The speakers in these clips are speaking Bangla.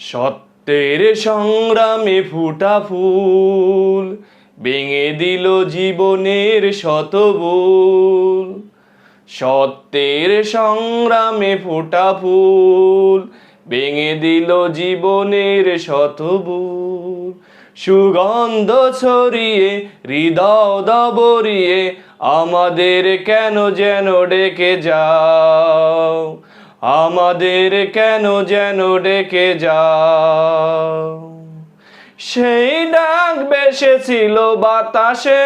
সত্যের সংগ্রামে ফুটা ফুল, ভেঙে দিল জীবনের শতবুল সত্যের সংগ্রামে ফুটা ফুল, ভেঙে দিল জীবনের শতবুল সুগন্ধ ছড়িয়ে, হৃদয় দবরিয়ে, আমাদের কেন যেন ডেকে যাও? আমাদের কেন যেন ডেকে যাও? সেই ডাক বেসেছিল বাতাসে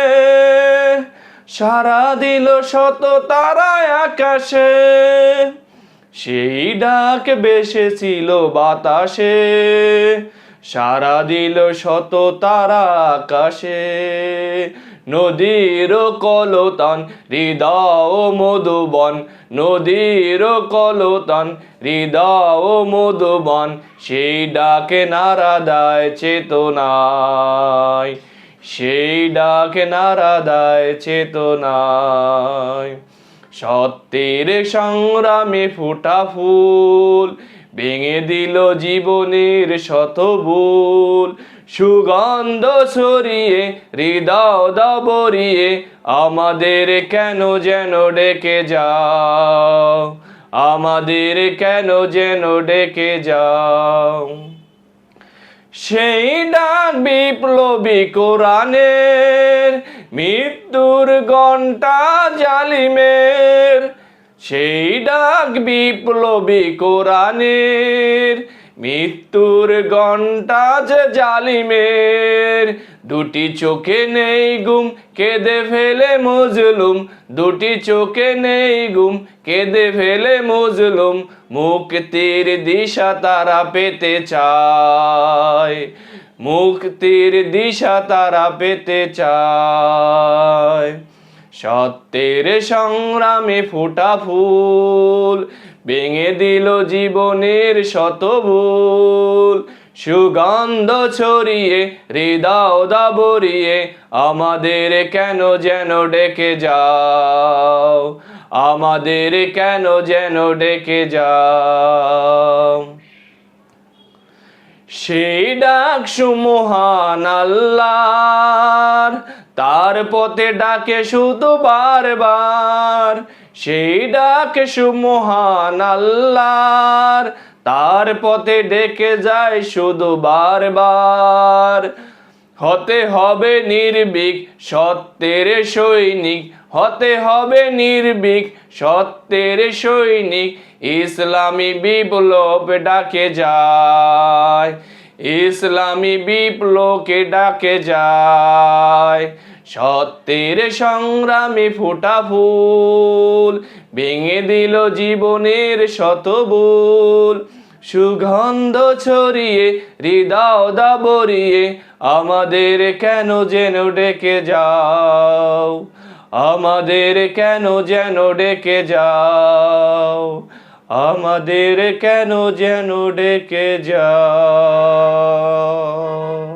সারা দিল শত তারায় আকাশে। সেই ডাক বেসেছিল বাতাসে সারা দিল শত তারা আকাশে। নদীর কলতান, হৃদয় মধুবন। নদীর কলতান, হৃদয় মধুবন। সেই ডাকে নারা দেয় চেতনায়। সেই ডাকে নারা দেয় চেতনায়। সত্যের সংগ্রামে ফুটা ফুল, ভেঙে দিল জীবনের শতভুল সুগন্ধ ছড়িয়ে, হৃদয় দাবরিয়ে আমাদের কেন যেন ডেকে যাও? আমাদের কেন যেন ডেকে যাও? সেই ডাক বিপ্লবী কোরআনের মৃত্যুর ঘণ্টা জালিমের। সেই ডাক বিপ্লবী কোরআনের মৃত্যুর ঘণ্টা যে জালিমের, দুটি চোখে নেই গুম, কেঁদে ফেলে মজলুম। দুটি চোখে নেই গুম, কেঁদে ফেলে মজলুম। মুক্তির দিশা তারা পেতে চায়। মুক্তির দিশা তারা পেতে চায়। সত্যের সংগ্রামে ফুটা ফুল, ভেঙে দিল জীবনের শত ভুল সুগন্ধ ছড়িয়ে, হৃদয় দাবরিয়ে আমাদের কেন যেন ডেকে যাও? আমাদের কেন যেন ডেকে যাও? সেই ডাক সুমহান আল্লাহর। তার পথে ডাকে শুধু বারবার। সেই ডাক সুমহান আল্লাহর। তার পথে ডেকে যায় শুধু বারবার। হতে হবে নির্ভীক, সত্যের সৈনিক হতে হবে নির্ভীক, সত্যের সৈনিক। ইসলামী বিপ্লব ডাকে যায়, ইসলামী বিপ্লবকে ডাকে যায়। সত্যের সংগ্রামে ফোটা ফুল, ভেঙে দিল জীবনের শতবুল। সুগন্ধ ছড়িয়ে, হৃদয় দাবরিয়ে আমাদের কেন যেন ডেকে যাও? আমাদের কেন যেন ডেকে যাও? আমাদের কেন যেন ডেকে যাও?